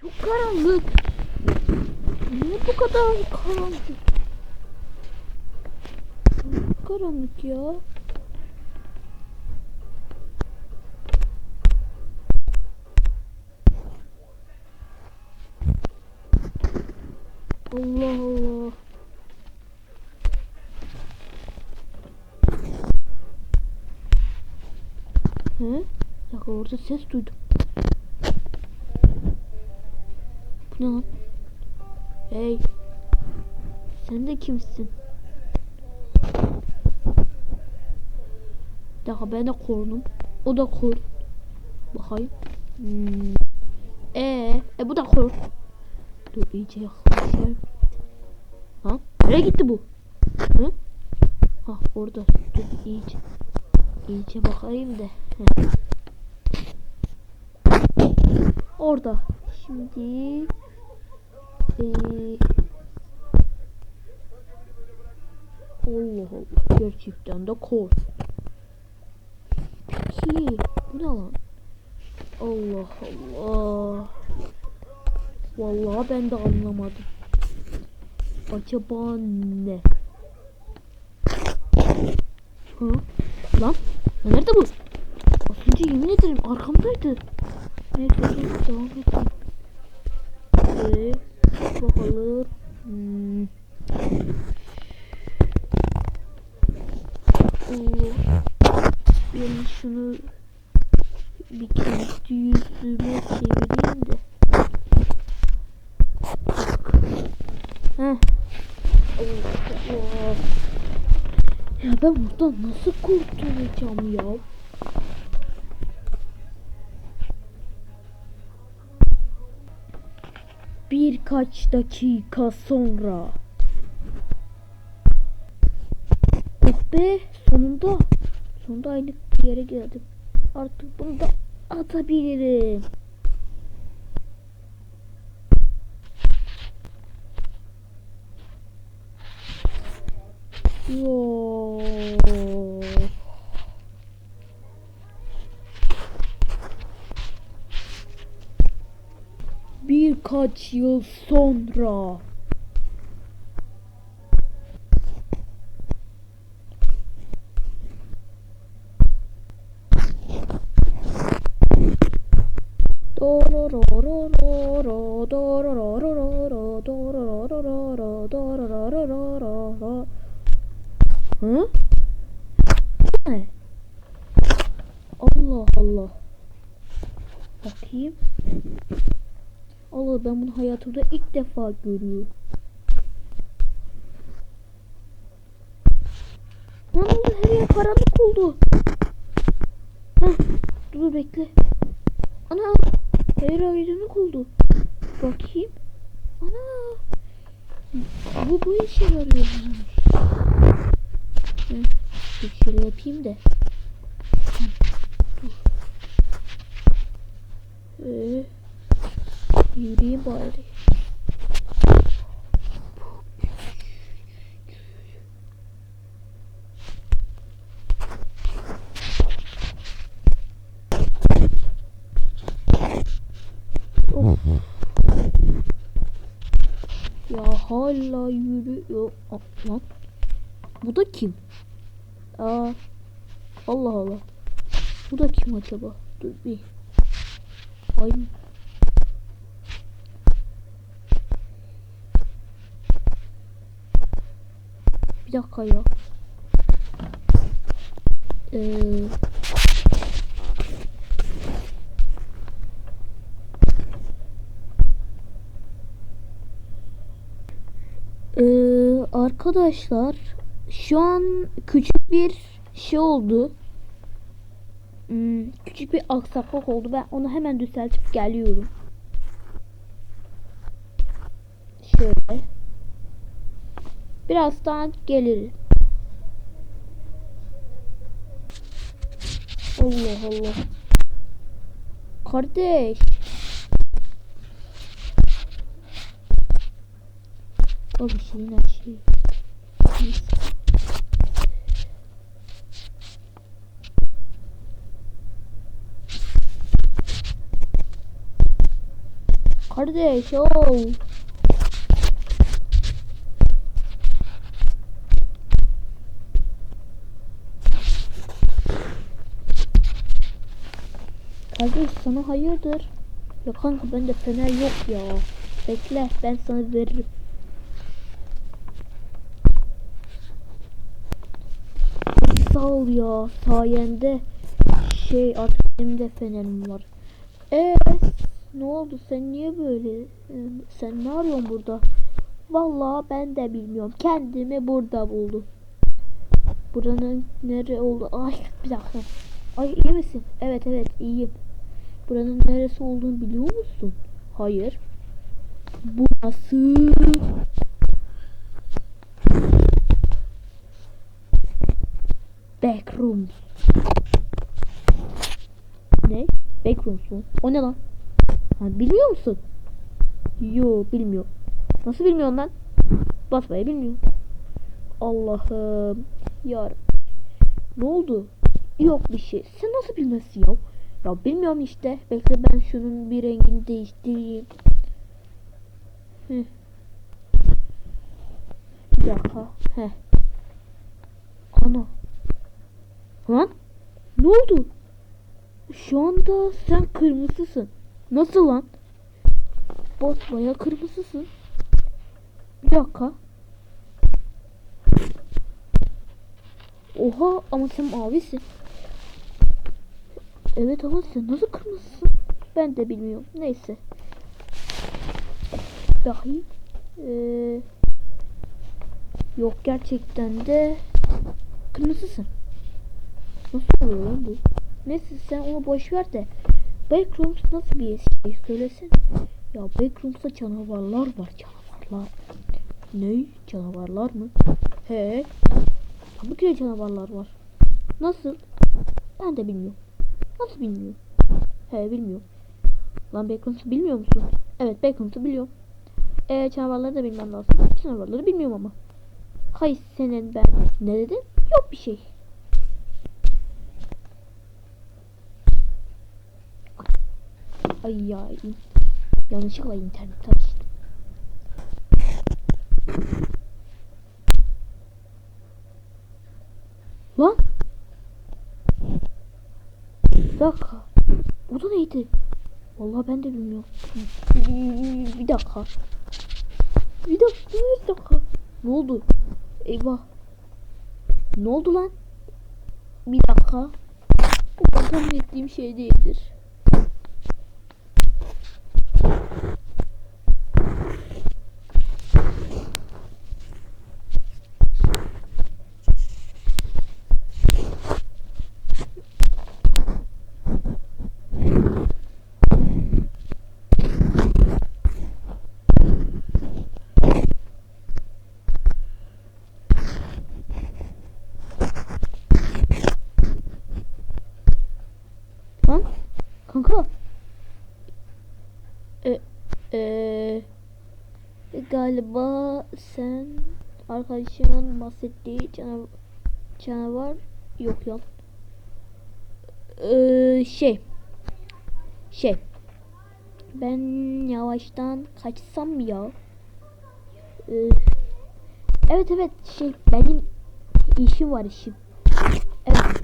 Çok karanlık. Niye bu kadar karanlık? Çok karanlık ya. Allah Allah. He? Bir dakika orada ses duydum. Ne lan? Hey. Sen de kimsin? Dakika ben de korunum. O da kor. Bakayım. Hmm. Ee, e bu da kor. Dur iyice yaklaşayım. Ha? Nereye gitti bu? Hı? Ha orada. Dur iyice. İyice bakayım da. Orada. Şimdi Allah Allah gerçekten de kor. Peki bu ne lan? Allah Allah. Vallahi ben de anlamadım. Acaba ne? Ha? Lan nerede bu? Az önce yemin ederim arkamdaydı. Neyse devam edelim. Ee, bakalım. Hmm. Oo. Ben şunu bir kendi yüzüme çevireyim de. Heh. Ya ben buradan nasıl kurtulacağım ya? Birkaç dakika sonra. Oh be sonunda. Sonunda aynı yere geldim. Artık bunu da atabilirim. Yoo. Birkaç yıl sonra. Hı? Allah Allah. Bakayım. Allah ben bunu hayatımda ilk defa görüyorum. Lan oldu her yer karanlık oldu. Heh, dur bekle. Ana her yer aydınlık oldu. Bakayım. Ana. Bu bu işe yarıyor. Heh, dur şöyle yapayım da. Dur. Ee, Yürüyeyim bari. Hala yürüyor. Aa, Lan. Bu da kim? Aa. Allah Allah. Bu da kim acaba? Dur bir. Ay Bir dakika ya. Ee, Ee, arkadaşlar şu an küçük bir şey oldu. Hmm, küçük bir aksaklık oldu. Ben onu hemen düzeltip geliyorum. Şöyle. Birazdan gelir. Allah Allah. Kardeş. Her şeyi. Neyse. Kardeş oh. Kardeş sana hayırdır? Ya kanka bende fener yok ya. Bekle ben sana veririm. Sağ ol ya sayende şey artık benim de fenerim var. Eee ne oldu sen niye böyle Ee, sen ne arıyorsun burada? Vallahi ben de bilmiyorum kendimi burada buldum. Buranın nere oldu? Ay bir dakika. Ay iyi misin? Evet evet iyiyim. Buranın neresi olduğunu biliyor musun? Hayır. Burası Backrooms. Ne? Backrooms mu? O ne lan? Ha, bilmiyor musun? Yo bilmiyor. Nasıl bilmiyorsun lan? Basmayı bilmiyor. Allah'ım. Yar. Ne oldu? Yok bir şey. Sen nasıl bilmezsin ya? Ya bilmiyorum işte. Bekle ben şunun bir rengini değiştireyim. Heh. Bir dakika. Heh. Ana. Lan? Ne oldu? Şu anda sen kırmızısın. Nasıl lan? Baya kırmızısın. Bir dakika. Oha ama sen mavisin. Evet ama sen nasıl kırmızısın? Ben de bilmiyorum. Neyse. Dahi. Ee, yok gerçekten de kırmızısın. Nasıl oluyor lan bu? Neyse sen onu boş ver de. Backrooms nasıl bir şey söylesene. Ya Backrooms'ta canavarlar var canavarlar. Ne? Canavarlar mı? He. Tabii ki de canavarlar var. Nasıl? Ben de bilmiyorum. Nasıl bilmiyorum? He bilmiyorum. Lan Backrooms'u bilmiyor musun? Evet Backrooms'u biliyorum. Eee canavarları da bilmem lazım. Canavarları bilmiyorum ama. Hay senin ben. Ne dedin? Yok bir şey. Ay ya. Yanlışlıkla internet açtım. Lan. Bir dakika. Bu da neydi? Vallahi ben de bilmiyorum. Bir, dakika. Bir dakika. Bir dakika. Ne oldu? Eyvah. Ne oldu lan? Bir dakika. Bu tahmin ettiğim şey değildir. Lan kanka. E, e, galiba sen arkadaşımın bahsettiği canav canavar yok ya. E, şey şey ben yavaştan kaçsam ya. E, evet evet şey benim işim var işim. Evet.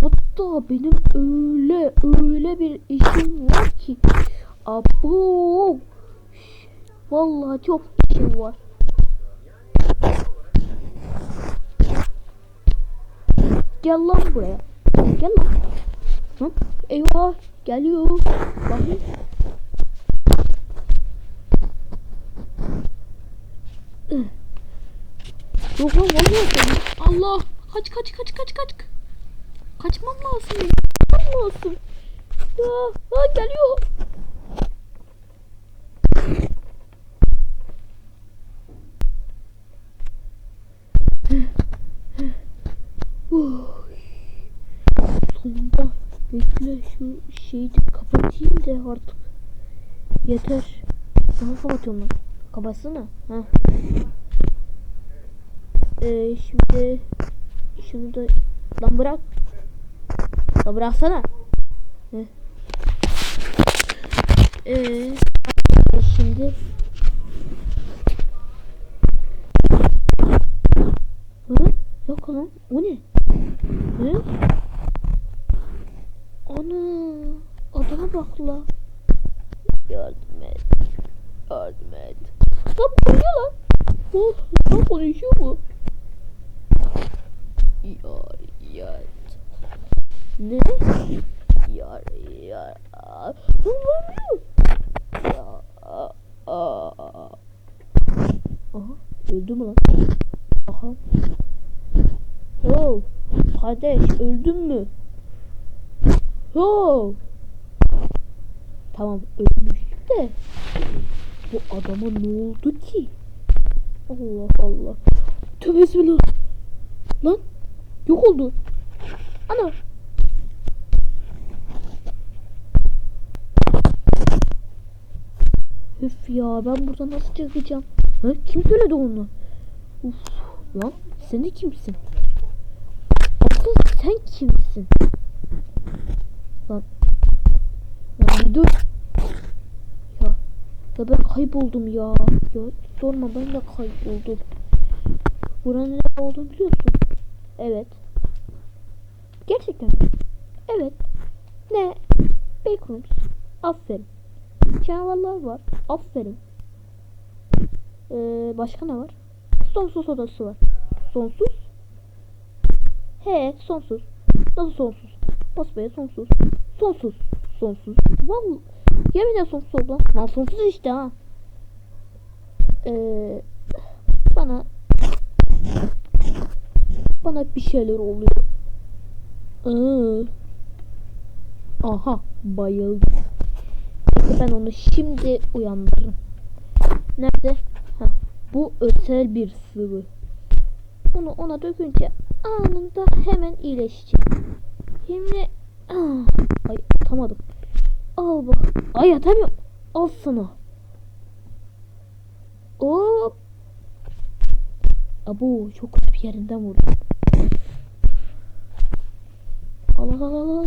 Hatta benim öyle öyle bir işim var ki. Abo. Vallahi çok işim var. Gel lan buraya. Gel lan. Hı? Eyvah geliyor. Bakın. Yok lan vallahi. Allah. Kaç kaç kaç kaç kaç. Kaçmam lazım. Kaçmam lazım. Aa, aa, geliyor. Uy. Sonunda bekle şu şeyi kapatayım da artık. Yeter. Nasıl kapatıyorum lan? Kapatsana. Ee, şimdi şunu da lan bırak. La bıraksana. Ee, şimdi Hı? Yok lan. O? Ne? Ana. Adama bak la. Yardım et. Yardım et. Lan konuşuyor lan. Oh, lan konuşuyor bu. Yar yar. Ne? Yar yar. Aa, Lan vermiyor. Ya. Aha. Öldü mü lan? Aha. Oh. Kardeş öldün mü? Oh. Tamam ölmüş de bu adama ne oldu ki? Allah Allah. Tövbe bismillah. Lan yok oldu. Ana. Üf ya ben buradan nasıl çıkacağım? Ha, kim söyledi onu? Uf lan sen de kimsin? Asıl sen kimsin? Lan. Lan dur. Ya. Ben kayboldum ya. Ya sorma ben de kayboldum. Buranın ne olduğunu biliyorsun. Evet. Gerçekten. Evet. Ne? Backrooms. Aferin. Canavarlar var. Aferin. Ee, başka ne var? Sonsuz odası var. Sonsuz? He sonsuz. Nasıl sonsuz? Basbaya sonsuz. Sonsuz. Sonsuz. Vallahi yeminle sonsuz oldu lan. Sonsuz işte ha. Ee, bana bana bir şeyler oluyor. Aa. Aha bayıldı. Ben onu şimdi uyandırırım. Nerede? Ha, bu özel bir sıvı. Bunu ona dökünce anında hemen iyileşecek. Şimdi ah, ay atamadım. Al. Ay atamıyorum. Al sana. Hop. Abo çok kötü bir yerinden vurdum. Al al al al.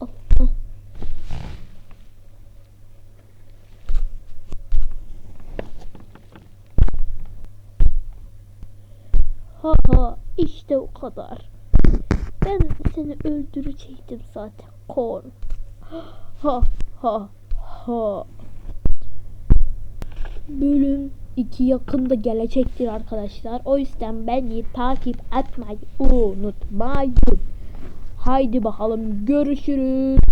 al. Ha ha işte o kadar. Ben seni öldürecektim zaten. Korn. Ha ha ha. Bölüm 2 yakında gelecektir arkadaşlar. O yüzden beni takip etmeyi unutmayın. Haydi bakalım görüşürüz.